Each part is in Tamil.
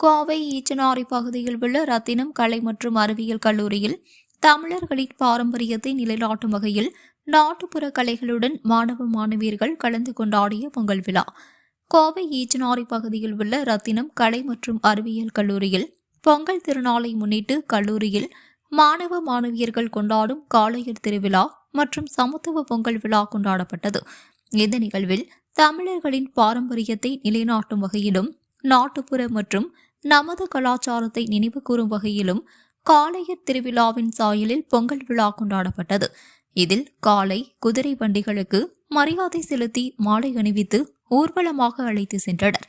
கோவை ஈச்சனாரி பகுதியில் உள்ள ரத்தினம் கலை மற்றும் அறிவியல் கல்லூரியில் தமிழர்களின் பாரம்பரியத்தை நிலைநாட்டும் வகையில் நாட்டுப்புற கலைகளுடன் மாணவ மாணவியர்கள் கலந்து கொண்டாடிய பொங்கல் விழா. கோவை ஈச்சனாரி பகுதியில் உள்ள ரத்தினம் கலை மற்றும் அறிவியல் கல்லூரியில் பொங்கல் திருநாளை முன்னிட்டு கல்லூரியில் மாணவ மாணவியர்கள் கொண்டாடும் காளையர் திருவிழா மற்றும் சமத்துவ பொங்கல் விழா கொண்டாடப்பட்டது. இந்த நிகழ்வில் தமிழர்களின் பாரம்பரியத்தை நிலைநாட்டும் வகையிலும் நாட்டுப்புற மற்றும் நமது கலாச்சாரத்தை நினைவு கூறும் வகையிலும் காளையர் திருவிழாவின் சாயலில் பொங்கல் விழா கொண்டாடப்பட்டது. இதில் காலை குதிரை வண்டிகளுக்கு மரியாதை செலுத்தி மாலை அணிவித்து ஊர்வலமாக அழைத்து சென்றனர்.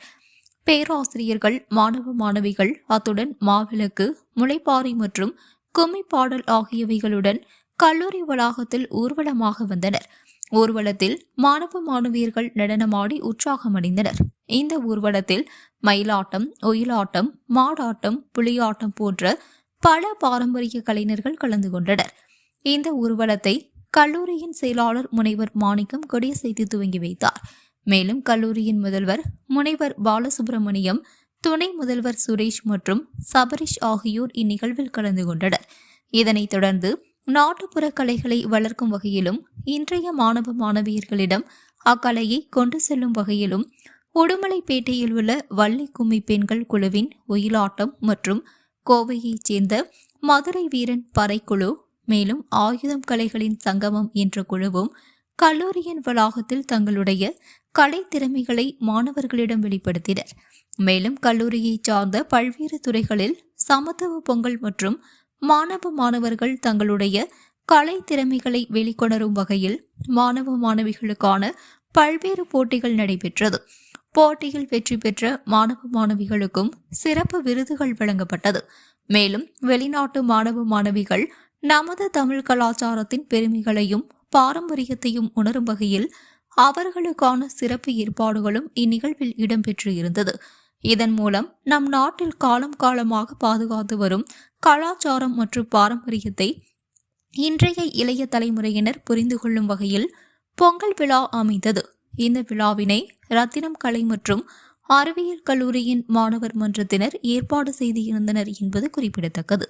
பேராசிரியர்கள் மாணவ மாணவிகள் அத்துடன் மாவிளக்கு முளைப்பாரி மற்றும் கும்மி பாடல் ஆகியவைகளுடன் கல்லூரி வளாகத்தில் ஊர்வலமாக வந்தனர். ஊர்வலத்தில் மாணவ மாணவியர்கள் நடனமாடி உற்சாகமடைந்தனர். இந்த ஊர்வலத்தில் மயிலாட்டம் ஒயிலாட்டம் மாடாட்டம் புலியாட்டம் போன்ற பல பாரம்பரிய கலைஞர்கள் கலந்து கொண்டனர். இந்த ஊர்வலத்தை கல்லூரியின் செயலாளர் முனைவர் மாணிக்கம் கொடியசைத்து துவங்கி வைத்தார். மேலும் கல்லூரியின் முதல்வர் முனைவர் பாலசுப்பிரமணியம் துணை முதல்வர் சுரேஷ் மற்றும் சபரிஷ் ஆகியோர் இந்நிகழ்வில் கலந்து கொண்டனர். இதனைத் தொடர்ந்து நாட்டுப்புற கலைகளை வளர்க்கும் வகையிலும் இன்றைய மாணவ மாணவியர்களிடம் அக்கலையை கொண்டு செல்லும் வகையிலும் உடுமலைப்பேட்டையில் உள்ள வள்ளி கும்மி பெண்கள் குழுவின் ஒயிலாட்டம் மற்றும் கோவையைச் சேர்ந்த மதுரை வீரன் பறைக்குழு மேலும் ஆயுதம் கலைகளின் சங்கமம் என்ற குழுவும் கல்லூரியின் வளாகத்தில் தங்களுடைய கலை திறமைகளை மாணவர்களிடம் வெளிப்படுத்தினர். மேலும் கல்லூரியைச் சார்ந்த பல்வேறு துறைகளில் சமத்துவ பொங்கல் மற்றும் மாணவ மாணவர்கள் தங்களுடைய கலை திறமைகளை வெளிக்கொணரும் வகையில் மாணவ மாணவிகளுக்கான பல்வேறு போட்டிகள் நடைபெற்றது. போட்டியில் வெற்றி பெற்ற மாணவ மாணவிகளுக்கும் சிறப்பு விருதுகள் வழங்கப்பட்டது. மேலும் வெளிநாட்டு மாணவ மாணவிகள் நமது தமிழ் கலாச்சாரத்தின் பெருமைகளையும் பாரம்பரியத்தையும் உணரும் வகையில் அவர்களுக்கான சிறப்பு ஏற்பாடுகளும் இந்நிகழ்வில் இடம்பெற்று இருந்தது இதன் மூலம் நம் நாட்டில் காலம் காலமாக பாதுகாத்து வரும் கலாச்சாரம் மற்றும் பாரம்பரியத்தை இன்றைய இளைய தலைமுறையினர் புரிந்து கொள்ளும் வகையில் பொங்கல் விழா அமைந்தது. இந்த விழாவினை ரத்தினம் கலை மற்றும் அறிவியல் கல்லூரியின் மாணவர் மன்றத்தினர் ஏற்பாடு செய்திருந்தனர் என்பது குறிப்பிடத்தக்கது.